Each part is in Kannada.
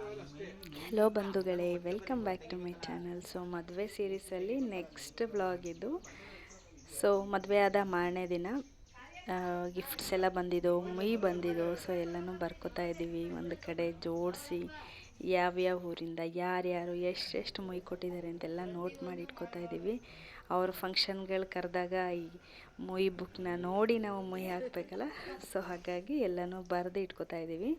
ಹಲೋ ಬಂಧುಗಳೇ welcome back to my channel so ಮದುವೆ ಸೀರೀಸಲ್ಲಿ ನೆಕ್ಸ್ಟ್ ವ್ಲಾಗ್ ಇದು. ಸೊ ಮದುವೆ ಆದ ಮಾರನೇ ದಿನ ಗಿಫ್ಟ್ಸ್ ಎಲ್ಲ ಬಂದಿದ್ದು ಮುಯಿ ಬಂದಿದ್ದು. ಸೊ ಎಲ್ಲನೂ ಬರ್ಕೋತಾ ಇದ್ದೀವಿ. ಒಂದು ಕಡೆ ಜೋಡಿಸಿ ಯಾವ್ಯಾವ ಊರಿಂದ ಯಾರ್ಯಾರು ಎಷ್ಟೆಷ್ಟು ಮುಯಿ ಕೊಟ್ಟಿದ್ದಾರೆ ಅಂತೆಲ್ಲ ನೋಟ್ ಮಾಡಿ ಇಟ್ಕೋತಾ ಇದ್ದೀವಿ. ಅವ್ರ ಫಂಕ್ಷನ್ಗಳು ಕರೆದಾಗ ಈ ಮುಯಿ ಬುಕ್ನ ನೋಡಿ ನಾವು ಮುಯಿ ಹಾಕಬೇಕಲ್ಲ? ಸೊ ಹಾಗಾಗಿ ಎಲ್ಲನೂ ಬರೆದು ಇಟ್ಕೋತಾ ಇದ್ದೀವಿ.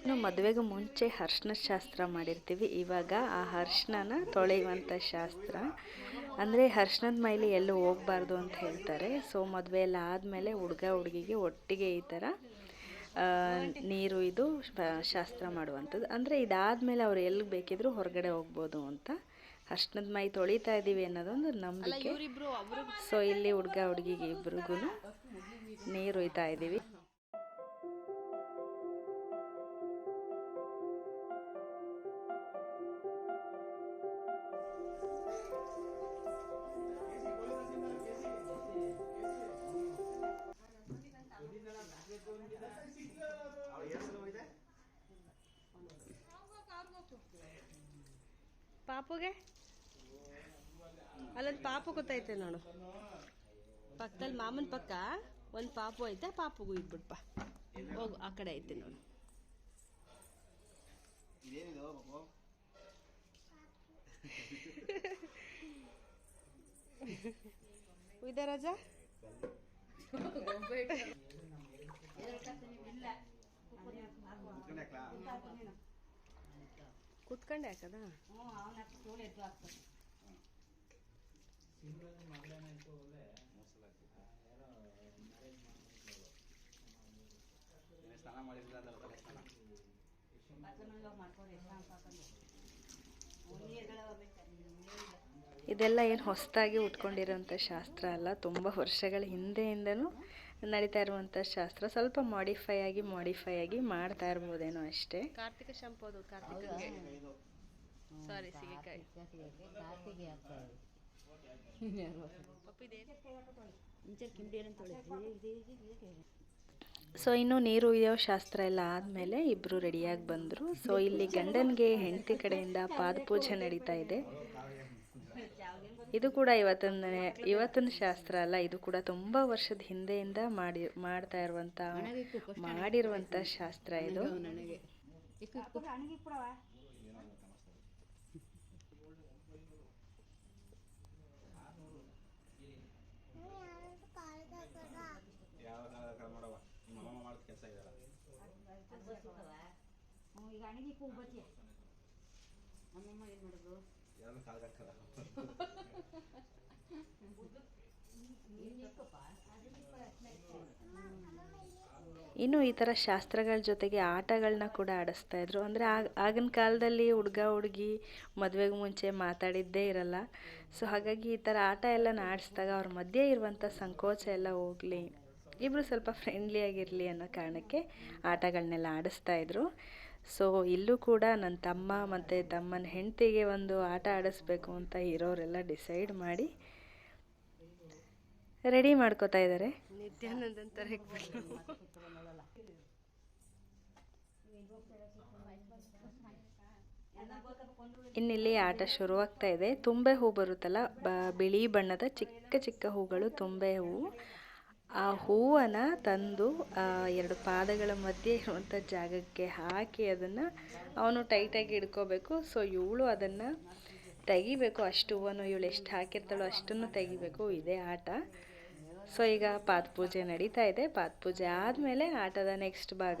ಇನ್ನು ಮದುವೆಗೂ ಮುಂಚೆ ಅರ್ಶಿನ ಶಾಸ್ತ್ರ ಮಾಡಿರ್ತೀವಿ. ಇವಾಗ ಆ ಅರ್ಶಿನ ತೊಳೆಯುವಂಥ ಶಾಸ್ತ್ರ. ಅಂದರೆ ಅರ್ಶಿನದ ಮೈಲಿ ಎಲ್ಲೂ ಹೋಗಬಾರ್ದು ಅಂತ ಹೇಳ್ತಾರೆ. ಸೊ ಮದುವೆ ಎಲ್ಲ ಆದಮೇಲೆ ಹುಡುಗ ಹುಡುಗಿಗೆ ಒಟ್ಟಿಗೆ ಈ ಥರ ನೀರು ಇದು ಶಾಸ್ತ್ರ ಮಾಡುವಂಥದ್ದು. ಅಂದರೆ ಇದಾದಮೇಲೆ ಅವ್ರು ಎಲ್ಲಿ ಬೇಕಿದ್ರು ಹೊರಗಡೆ ಹೋಗ್ಬೋದು ಅಂತ. ಅರ್ಶಿನದ ಮೈ ತೊಳಿತಾ ಇದ್ದೀವಿ ಅನ್ನೋದೊಂದು ನಂಬಿಕೆ. ಸೊ ಇಲ್ಲಿ ಹುಡುಗ ಹುಡುಗಿಗೆ ಇಬ್ರಿಗೂ ನೀರು ಒಯ್ತಾ ಇದ್ದೀವಿ. ಪಾಪುಗೆ? ಅಲ್ಲೊಂದು ಪಾಪು ಗೊತ್ತೈತೆ ನೋಡು. ಪಕ್ಕದಲ್ಲಿ ಮಾಮನ ಪಕ್ಕ ಒಂದು ಪಾಪು ಐತೆ ಪಾಪುಗೂ ಇಟ್ಬಿಡ್ಪ ಹೋಗು ಆ ಕಡೆ ಐತೆ ನೋಡು. ಉಯ್ದ ರಾಜ? ಕೂತ್ಕೊಂಡೆ ಹಾಕದ? ಸ್ನಾನ ಮಾಡಿದ್ರೆ ತಲೆ ಸ್ನಾನ. ಇದೆಲ್ಲ ಏನು ಹೊಸದಾಗಿ ಉಟ್ಕೊಂಡಿರೋಂಥ ಶಾಸ್ತ್ರ ಅಲ್ಲ. ತುಂಬ ವರ್ಷಗಳ ಹಿಂದೆಯಿಂದನೂ ನಡೀತಾ ಇರುವಂಥ ಶಾಸ್ತ್ರ ಸ್ವಲ್ಪ ಮಾಡಿಫೈ ಆಗಿ ಮಾಡಿಫೈ ಆಗಿ ಮಾಡ್ತಾ ಇರ್ಬೋದೇನೋ ಅಷ್ಟೇ. ಕಾರ್ತಿಕ ಶಂಪೋದು ಸಾರಿ ಸಿಗೆಕಾಯಿ. ಸೊ ಇನ್ನು ನೀರು ಇದೆಯೋ ಶಾಸ್ತ್ರ ಎಲ್ಲ ಆದಮೇಲೆ ಇಬ್ಬರು ರೆಡಿಯಾಗಿ ಬಂದರು. ಸೊ ಇಲ್ಲಿ ಗಂಡನಿಗೆ ಹೆಂಡತಿ ಕಡೆಯಿಂದ ಪಾದ ಪೂಜೆ ನಡೀತಾ ಇದೆ. ಇದು ಕೂಡ ಇವತ್ತಿನ ಇವತ್ತಿನ ಶಾಸ್ತ್ರ ಅಲ್ಲ ಇದು ಕೂಡ ತುಂಬ ವರ್ಷದ ಹಿಂದೆಯಿಂದ ಮಾಡಿ ಮಾಡ್ತಾ ಇರುವಂಥ ಮಾಡಿರುವಂಥ ಶಾಸ್ತ್ರ ಇದು. ಅಣಗಿ ಪೂ ಮಾಡವ ಅಮ್ಮಮ್ಮ ಅಮ್ಮ ಮಾಡೋದು? ಹಾಕಲ್ಲ. ಇನ್ನು ಈ ಥರ ಶಾಸ್ತ್ರಗಳ ಜೊತೆಗೆ ಆಟಗಳನ್ನ ಕೂಡ ಆಡಿಸ್ತಾ ಇದ್ರು. ಅಂದರೆ ಆಗ ಆಗಿನ ಕಾಲದಲ್ಲಿ ಹುಡುಗ ಹುಡುಗಿ ಮದುವೆಗೆ ಮುಂಚೆ ಮಾತಾಡಿದ್ದೇ ಇರಲ್ಲ. ಸೊ ಹಾಗಾಗಿ ಈ ಥರ ಆಟ ಎಲ್ಲ ಆಡಿಸಿದಾಗ ಅವ್ರ ಮಧ್ಯೆ ಇರುವಂಥ ಸಂಕೋಚ ಎಲ್ಲ ಹೋಗಲಿ. ಇಬ್ಬರು ಸ್ವಲ್ಪ ಫ್ರೆಂಡ್ಲಿ ಆಗಿರಲಿ ಅನ್ನೋ ಕಾರಣಕ್ಕೆ ಆಟಗಳನ್ನೆಲ್ಲ ಆಡಿಸ್ತಾ ಇದ್ರು. ಸೊ ಇಲ್ಲೂ ಕೂಡ ನನ್ನ ತಮ್ಮ ಮತ್ತು ತಮ್ಮನ ಹೆಂಡತಿಗೆ ಒಂದು ಆಟ ಆಡಿಸ್ಬೇಕು ಅಂತ ಇರೋರೆಲ್ಲ ಡಿಸೈಡ್ ಮಾಡಿ ರೆಡಿ ಮಾಡ್ಕೋತಾ ಇದ್ದಾರೆ ಇನ್ನಿಲ್ಲಿ ಆಟ ಶುರುವಾಗ್ತಾ ಇದೆ. ತುಂಬೆ ಹೂ ಬರುತ್ತಲ್ಲ ಬಿಳಿ ಬಣ್ಣದ ಚಿಕ್ಕ ಚಿಕ್ಕ ಹೂಗಳು ತುಂಬೆ ಹೂವು ಆ ಹೂವನ್ನು ತಂದು, ಆ ಎರಡು ಪಾದಗಳ ಮಧ್ಯೆ ಇರುವಂಥ ಜಾಗಕ್ಕೆ ಹಾಕಿ ಅದನ್ನು ಅವನು ಟೈಟಾಗಿ ಹಿಡ್ಕೋಬೇಕು ಸೊ ಇವಳು ಅದನ್ನು ತೆಗಿಬೇಕು. ಅಷ್ಟು ಹೂವನ್ನು ಇವಳು ಎಷ್ಟು ಹಾಕಿರ್ತಾಳೋ ಅಷ್ಟನ್ನು ತೆಗಿಬೇಕು. ಇದೆ ಆಟ. ಸೊ ಈಗ ಪಾದಪೂಜೆ ನಡೀತಾ ಇದೆ. ಪಾದಪೂಜೆ ಆದಮೇಲೆ ಆಟದ ನೆಕ್ಸ್ಟ್ ಭಾಗ.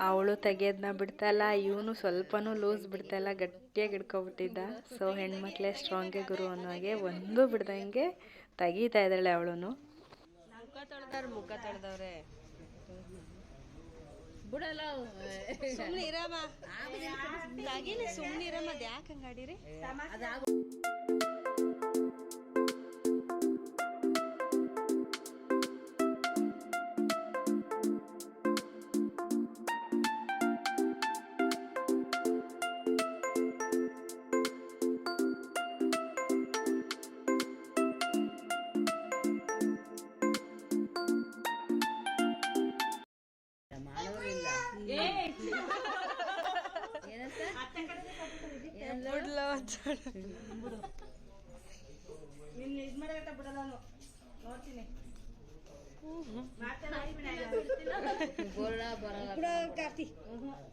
ಅವಳು ತೆಗೆಯೋದನ್ನ ಬಿಡ್ತಾಯಿಲ್ಲ ಇವನು ಸ್ವಲ್ಪನೂ ಲೂಸ್ ಬಿಡ್ತಾಯಿಲ್ಲ ಗಟ್ಟಿಯಾಗಿ ಹಿಡ್ಕೊಬಿಟ್ಟಿದ್ದ. ಸೊ ಹೆಣ್ಮಕ್ಳೇ ಸ್ಟ್ರಾಂಗೇ ಗುರು ಅನ್ನೋ ಹಾಗೆ ಒಂದು ಬಿಡ್ದಂಗೆ ತೆಗೀತಾ ಇದ್ದಾಳೆ ಅವಳು ಮುಖ ತೊಳೆದವ್ರೆ. ಬಿಡಲ್ಲ ಸುಮ್ಮನೆ ಇರಮ್ಮ ಸುಮ್ಮನೆ ಇರಮ್ಮ ಅದು ಯಾಕೆ ಹಂಗಾಡಿರಿ?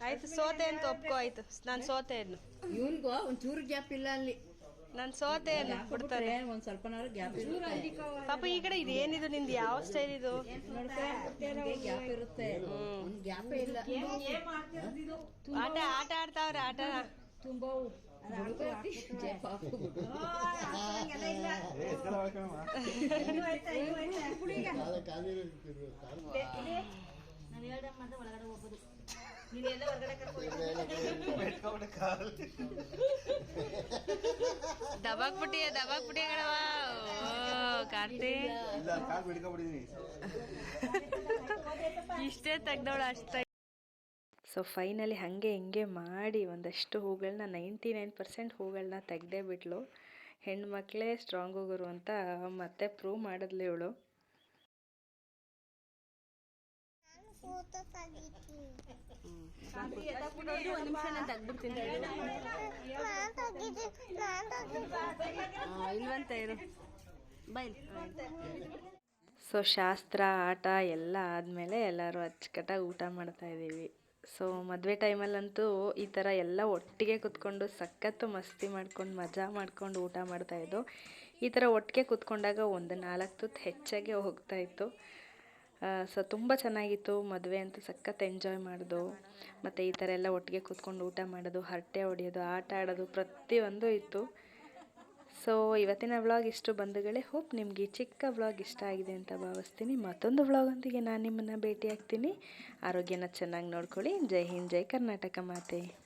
ಆಯ್ತು ಸೋತೆ ಅಂತ ಒಪ್ಕೋ ಆಯ್ತು. ನಾನು ಸೋತೆ ಇನ್ನು. ಇವನ್ಗೋ ಒಂಚೂರು ಗ್ಯಾಪ್ ಇಲ್ಲ ಅಲ್ಲಿ. ನಾನು ಸೋತೆ ಇಲ್ಲ ಕೊಡ್ತಾರೆ. ಏನ್ ಒಂದ್ ಸ್ವಲ್ಪ ಗ್ಯಾಪ್ ಪಾಪ ಈ ಕಡೆ ಏನಿದು ನಿಂದು? ಯಾವ ಸ್ಟೈಲ್ ಇದು? ಗ್ಯಾಪ್ ಇರುತ್ತೆ. ಒಂದ್ ಗ್ಯಾಪ್ ಇಲ್ಲ. ಆಟ ಆಟ ಆಡ್ತಾವ್ರೆ ಆಟ. ತುಂಬಾ ಎಷ್ಟೆಲ್ಲ ಹೊಡ್ಕೊಳಮ್ಮ ಬೆಟ್ಕೊಬಿಟ್ಟೆ ಕಾಲು ದಬಾಕ್ ಬಿಟ್ಟಿ ದಬಾಕ್ ಬಿಟ್ಟಿ ಕಣವ ಓ ಕಾರ್ತಿ ಇಷ್ಟೇ ತೆಗ್ದವಳ ಅಷ್ಟೇ. ಸೊ ಫೈನಲಿ ಹಾಗೆ ಹಿಂಗೆ ಮಾಡಿ ಒಂದಷ್ಟು ಹೂಗಳನ್ನ ನೈಂಟಿ ನೈನ್ ಪರ್ಸೆಂಟ್ ಹೂಗಳನ್ನ ತೆಗ್ದೇ ಬಿಟ್ಲು. ಹೆಣ್ಮಕ್ಳೇ ಸ್ಟ್ರಾಂಗ್ ಹೋಗೋರು ಅಂತ ಮತ್ತೆ ಪ್ರೂವ್ ಮಾಡಿದ್ಲು ಇವಳು. ಸೊ ಶಾಸ್ತ್ರ, ಆಟ ಎಲ್ಲ ಆದಮೇಲೆ ಎಲ್ಲರೂ ಅಚ್ಚುಕಟ್ಟಾಗಿ ಊಟ ಮಾಡ್ತಾ ಇದ್ದೀವಿ. ಸೊ ಮದುವೆ ಟೈಮಲ್ಲಂತೂ ಈ ಥರ ಎಲ್ಲ ಒಟ್ಟಿಗೆ ಕುತ್ಕೊಂಡು ಸಖತ್ತು ಮಸ್ತಿ ಮಾಡ್ಕೊಂಡು, ಮಜಾ ಮಾಡ್ಕೊಂಡು ಊಟ ಮಾಡ್ತಾಯಿದ್ದು ಈ ಥರ ಒಟ್ಟಿಗೆ ಕುತ್ಕೊಂಡಾಗ ಒಂದು ನಾಲ್ಕು ತುತ್ತು ಹೆಚ್ಚಾಗಿ ಹೋಗ್ತಾಯಿತ್ತು ಸೊ ತುಂಬ ಚೆನ್ನಾಗಿತ್ತು. ಮದುವೆ ಅಂತೂ ಸಖತ್ ಎಂಜಾಯ್ ಮಾಡೋದು, ಮತ್ತು ಈ ಥರ ಎಲ್ಲ ಒಟ್ಟಿಗೆ ಕೂತ್ಕೊಂಡು ಊಟ ಮಾಡೋದು, ಹರಟೆ ಹೊಡೆಯೋದು, ಆಟ ಆಡೋದು ಪ್ರತಿಯೊಂದು ಇತ್ತು. ಸೊ ಇವತ್ತಿನ ವ್ಲಾಗ್ ಇಷ್ಟು ಬಂಧುಗಳೇ ಹೋಪ್ ನಿಮಗೆ ಚಿಕ್ಕ ವ್ಲಾಗ್ ಇಷ್ಟ ಆಗಿದೆ ಅಂತ ಭಾವಿಸ್ತೀನಿ. ಮತ್ತೊಂದು ವ್ಲಾಗೊಂದಿಗೆ ನಾನು ನಿಮ್ಮನ್ನು ಭೇಟಿ ಆಗ್ತೀನಿ ಆರೋಗ್ಯನ ಚೆನ್ನಾಗಿ ನೋಡ್ಕೊಳ್ಳಿ. ಜೈ ಹಿಂದ್, ಜೈ ಕರ್ನಾಟಕ ಮಾತೆ.